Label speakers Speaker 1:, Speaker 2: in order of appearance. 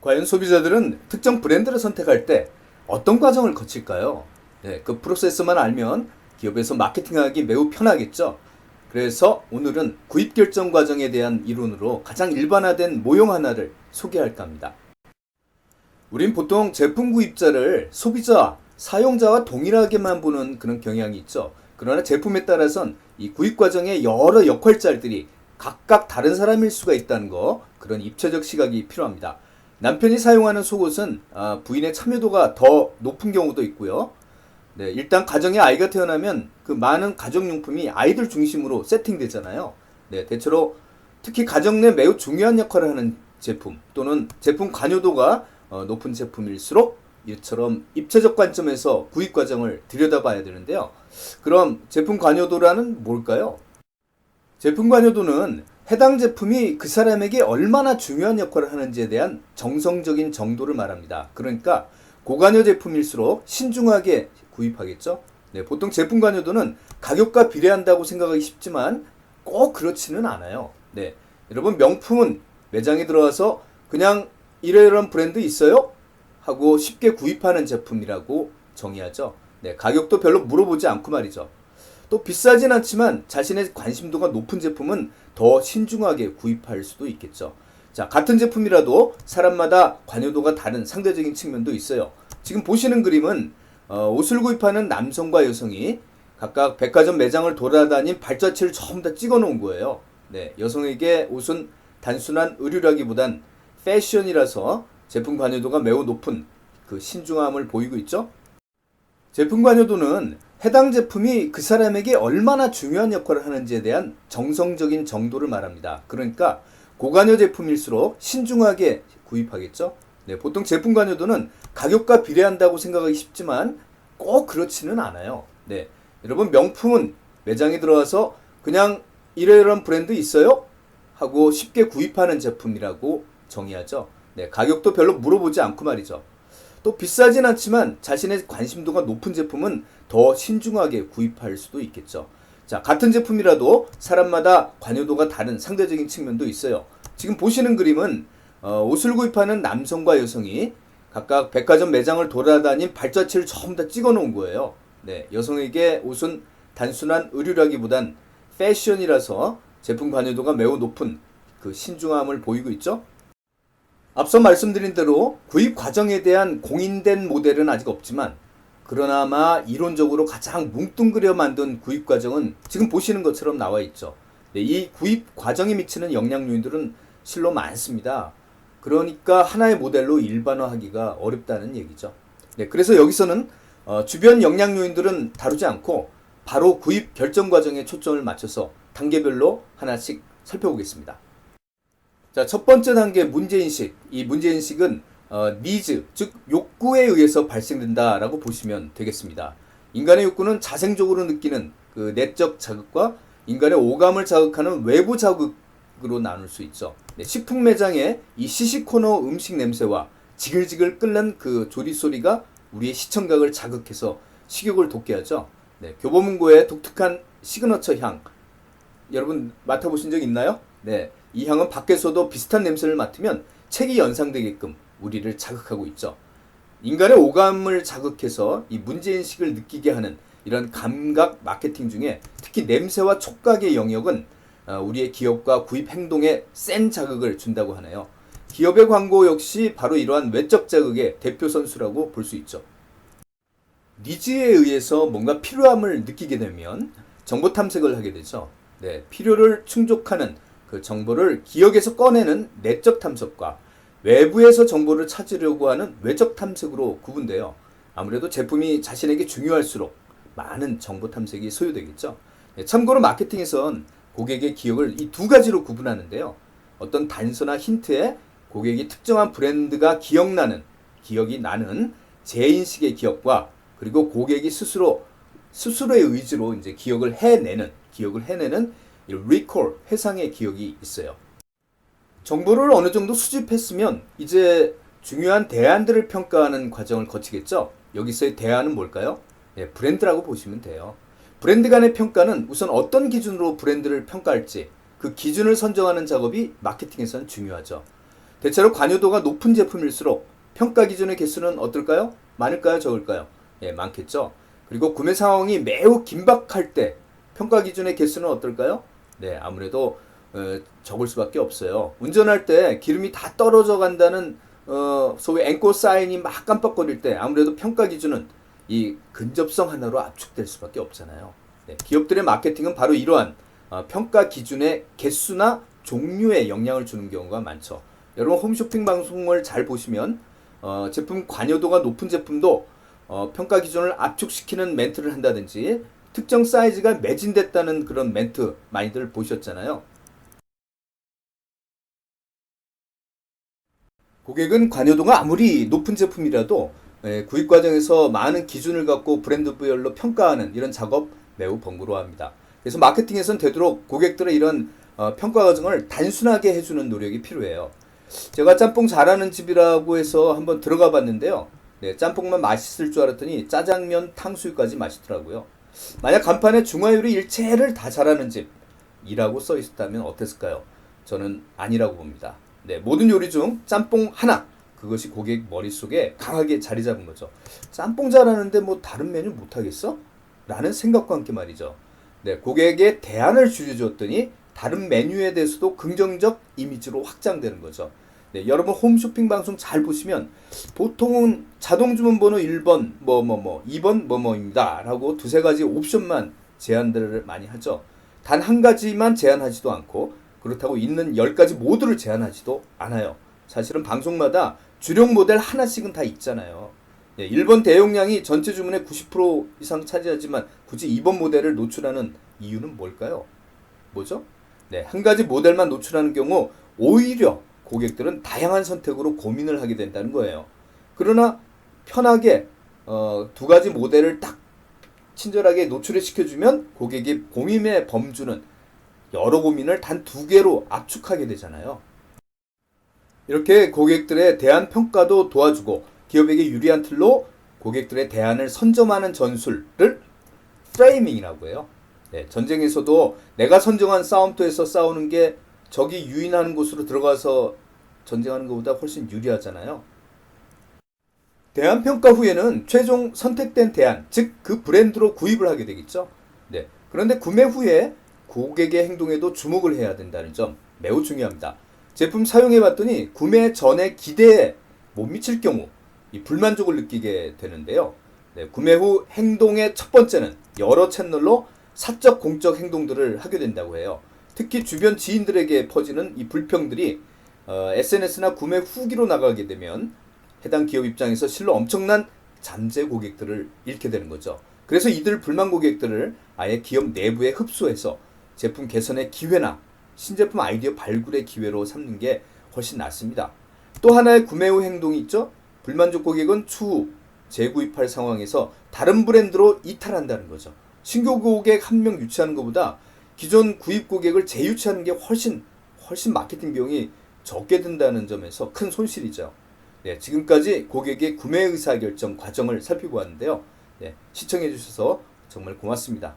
Speaker 1: 과연 소비자들은 특정 브랜드를 선택할 때 어떤 과정을 거칠까요? 네, 그 프로세스만 알면 기업에서 마케팅하기 매우 편하겠죠. 그래서 오늘은 구입 결정 과정에 대한 이론으로 가장 일반화된 모형 하나를 소개할까 합니다. 우린 보통 제품 구입자를 소비자, 사용자와 동일하게만 보는 그런 경향이 있죠. 그러나 제품에 따라선 이 구입 과정의 여러 역할자들이 각각 다른 사람일 수가 있다는 거, 그런 입체적 시각이 필요합니다. 남편이 사용하는 속옷은 아, 부인의 참여도가 더 높은 경우도 있고요. 네, 일단 가정에 아이가 태어나면 그 많은 가정용품이 아이들 중심으로 세팅되잖아요. 네, 대체로 특히 가정 내 매우 중요한 역할을 하는 제품 또는 제품 관여도가 어, 높은 제품일수록 이처럼 입체적 관점에서 구입 과정을 들여다봐야 되는데요. 그럼 제품 관여도라는 뭘까요? 제품 관여도는 해당 제품이 그 사람에게 얼마나 중요한 역할을 하는지에 대한 정성적인 정도를 말합니다. 그러니까 고관여 제품일수록 신중하게 구입하겠죠. 네, 보통 제품 관여도는 가격과 비례한다고 생각하기 쉽지만 꼭 그렇지는 않아요. 네, 여러분 명품은 매장에 들어와서 그냥 이러이러한 브랜드 있어요? 하고 쉽게 구입하는 제품이라고 정의하죠. 네, 가격도 별로 물어보지 않고 말이죠. 또 비싸진 않지만 자신의 관심도가 높은 제품은 더 신중하게 구입할 수도 있겠죠. 자, 같은 제품이라도 사람마다 관여도가 다른 상대적인 측면도 있어요. 지금 보시는 그림은 어, 옷을 구입하는 남성과 여성이 각각 백화점 매장을 돌아다닌 발자취를 전부 다 찍어 놓은 거예요. 네, 여성에게 옷은 단순한 의류라기보단 패션이라서 제품 관여도가 매우 높은 그 신중함을 보이고 있죠. 제품 관여도는 해당 제품이 그 사람에게 얼마나 중요한 역할을 하는지에 대한 정성적인 정도를 말합니다. 그러니까 고관여 제품일수록 신중하게 구입하겠죠. 네, 보통 제품 관여도는 가격과 비례한다고 생각하기 쉽지만 꼭 그렇지는 않아요. 네, 여러분 명품은 매장에 들어와서 그냥 이러이러한 브랜드 있어요? 하고 쉽게 구입하는 제품이라고 정의하죠. 네, 가격도 별로 물어보지 않고 말이죠. 또 비싸진 않지만 자신의 관심도가 높은 제품은 더 신중하게 구입할 수도 있겠죠. 자, 같은 제품이라도 사람마다 관여도가 다른 상대적인 측면도 있어요. 지금 보시는 그림은 어, 옷을 구입하는 남성과 여성이 각각 백화점 매장을 돌아다닌 발자취를 전부 다 찍어 놓은 거예요. 네, 여성에게 옷은 단순한 의류라기보단 패션이라서 제품 관여도가 매우 높은 그 신중함을 보이고 있죠. 앞서 말씀드린 대로 구입 과정에 대한 공인된 모델은 아직 없지만 그러나마 이론적으로 가장 뭉뚱그려 만든 구입 과정은 지금 보시는 것처럼 나와 있죠. 네, 이 구입 과정에 미치는 영향 요인들은 실로 많습니다. 그러니까 하나의 모델로 일반화하기가 어렵다는 얘기죠. 네, 그래서 여기서는 어, 주변 영향 요인들은 다루지 않고 바로 구입 결정 과정에 초점을 맞춰서 단계별로 하나씩 살펴보겠습니다. 자, 첫 번째 단계 문제인식. 이 문제인식은 어, 니즈, 즉 욕구에 의해서 발생된다라고 보시면 되겠습니다. 인간의 욕구는 자생적으로 느끼는 그 내적 자극과 인간의 오감을 자극하는 외부 자극으로 나눌 수 있죠. 네, 식품 매장의 이 시시코너 음식 냄새와 지글지글 끓는 그 조리 소리가 우리의 시청각을 자극해서 식욕을 돋게 하죠. 네, 교보문고의 독특한 시그너처 향. 여러분 맡아보신 적 있나요? 네, 이 향은 밖에서도 비슷한 냄새를 맡으면 책이 연상되게끔 우리를 자극하고 있죠. 인간의 오감을 자극해서 이 문제인식을 느끼게 하는 이런 감각 마케팅 중에 특히 냄새와 촉각의 영역은 어, 우리의 기업과 구입 행동에 센 자극을 준다고 하네요. 기업의 광고 역시 바로 이러한 외적 자극의 대표 선수라고 볼 수 있죠. 니즈에 의해서 뭔가 필요함을 느끼게 되면 정보 탐색을 하게 되죠. 네, 필요를 충족하는 그 정보를 기억에서 꺼내는 내적 탐색과 외부에서 정보를 찾으려고 하는 외적 탐색으로 구분돼요. 아무래도 제품이 자신에게 중요할수록 많은 정보 탐색이 소요되겠죠. 네, 참고로 마케팅에선 고객의 기억을 이 두 가지로 구분하는데요. 어떤 단서나 힌트에 고객이 특정한 브랜드가 기억나는, 기억이 나는 재인식의 기억과 그리고 고객이 스스로 스스로의 의지로 이제 기억을 해내는, 기억을 해내는 이 recall, 회상의 기억이 있어요. 정보를 어느 정도 수집했으면 이제 중요한 대안들을 평가하는 과정을 거치겠죠. 여기서의 대안은 뭘까요? 네, 브랜드라고 보시면 돼요. 브랜드 간의 평가는 우선 어떤 기준으로 브랜드를 평가할지 그 기준을 선정하는 작업이 마케팅에서는 중요하죠. 대체로 관여도가 높은 제품일수록 평가 기준의 개수는 어떨까요? 많을까요? 적을까요? 예, 많겠죠. 그리고 구매 상황이 매우 긴박할 때 평가 기준의 개수는 어떨까요? 네, 아무래도 어, 적을 수밖에 없어요. 운전할 때 기름이 다 떨어져 간다는 어, 소위 앵콜 사인이 막 깜빡거릴 때 아무래도 평가 기준은 이 근접성 하나로 압축될 수밖에 없잖아요. 네, 기업들의 마케팅은 바로 이러한 어, 평가 기준의 개수나 종류에 영향을 주는 경우가 많죠. 여러분 홈쇼핑 방송을 잘 보시면 어, 제품 관여도가 높은 제품도 어, 평가 기준을 압축시키는 멘트를 한다든지 특정 사이즈가 매진됐다는 그런 멘트 많이들 보셨잖아요. 고객은 관여도가 아무리 높은 제품이라도 예, 구입 과정에서 많은 기준을 갖고 브랜드별로 평가하는 이런 작업 매우 번거로워합니다. 그래서 마케팅에서는 되도록 고객들의 이런 어, 평가 과정을 단순하게 해주는 노력이 필요해요. 제가 짬뽕 잘하는 집이라고 해서 한번 들어가 봤는데요. 네, 짬뽕만 맛있을 줄 알았더니 짜장면, 탕수육까지 맛있더라고요. 만약 간판에 중화요리 일체를 다 잘하는 집이라고 써 있었다면 어땠을까요? 저는 아니라고 봅니다. 네, 모든 요리 중 짬뽕 하나 그것이 고객 머릿속에 강하게 자리 잡은 거죠. 짬뽕 잘하는데 뭐 다른 메뉴 못 하겠어? 라는 생각과 함께 말이죠. 네, 고객에게 대안을 줄여줬더니 다른 메뉴에 대해서도 긍정적 이미지로 확장되는 거죠. 네, 여러분 홈쇼핑 방송 잘 보시면 보통은 자동 주문 번호 1번 뭐 뭐 뭐 2번 뭐뭐입니다. 라고 두세 가지 옵션만 제한들을 많이 하죠. 단 한 가지만 제한하지도 않고 그렇다고 있는 10가지 모두를 제한하지도 않아요. 사실은 방송마다 주력 모델 하나씩은 다 있잖아요. 예, 1번 대용량이 전체 주문의 90% 이상 차지하지만 굳이 2번 모델을 노출하는 이유는 뭘까요? 뭐죠? 네, 한 가지 모델만 노출하는 경우 오히려 고객들은 다양한 선택으로 고민을 하게 된다는 거예요. 그러나 편하게 어, 두 가지 모델을 딱 친절하게 노출을 시켜주면 고객의 고민의 범주는 여러 고민을 단 두 개로 압축하게 되잖아요. 이렇게 고객들의 대안 평가도 도와주고 기업에게 유리한 틀로 고객들의 대안을 선점하는 전술을 프레이밍이라고 해요. 네, 전쟁에서도 내가 선정한 싸움터에서 싸우는 게 적이 유인하는 곳으로 들어가서 전쟁하는 것보다 훨씬 유리하잖아요. 대안 평가 후에는 최종 선택된 대안, 즉 그 브랜드로 구입을 하게 되겠죠. 네. 그런데 구매 후에 고객의 행동에도 주목을 해야 된다는 점 매우 중요합니다. 제품 사용해 봤더니 구매 전에 기대에 못 미칠 경우 이 불만족을 느끼게 되는데요. 네, 구매 후 행동의 첫 번째는 여러 채널로 사적 공적 행동들을 하게 된다고 해요. 특히 주변 지인들에게 퍼지는 이 불평들이 어, SNS나 구매 후기로 나가게 되면 해당 기업 입장에서 실로 엄청난 잠재 고객들을 잃게 되는 거죠. 그래서 이들 불만 고객들을 아예 기업 내부에 흡수해서 제품 개선의 기회나 신제품 아이디어 발굴의 기회로 삼는 게 훨씬 낫습니다. 또 하나의 구매 후 행동이 있죠. 불만족 고객은 추후 재구입할 상황에서 다른 브랜드로 이탈한다는 거죠. 신규 고객 한 명 유치하는 것보다 기존 구입 고객을 재유치하는 게 훨씬 훨씬 마케팅 비용이 적게 든다는 점에서 큰 손실이죠. 네, 지금까지 고객의 구매 의사 결정 과정을 살펴보았는데요. 네, 시청해 주셔서 정말 고맙습니다.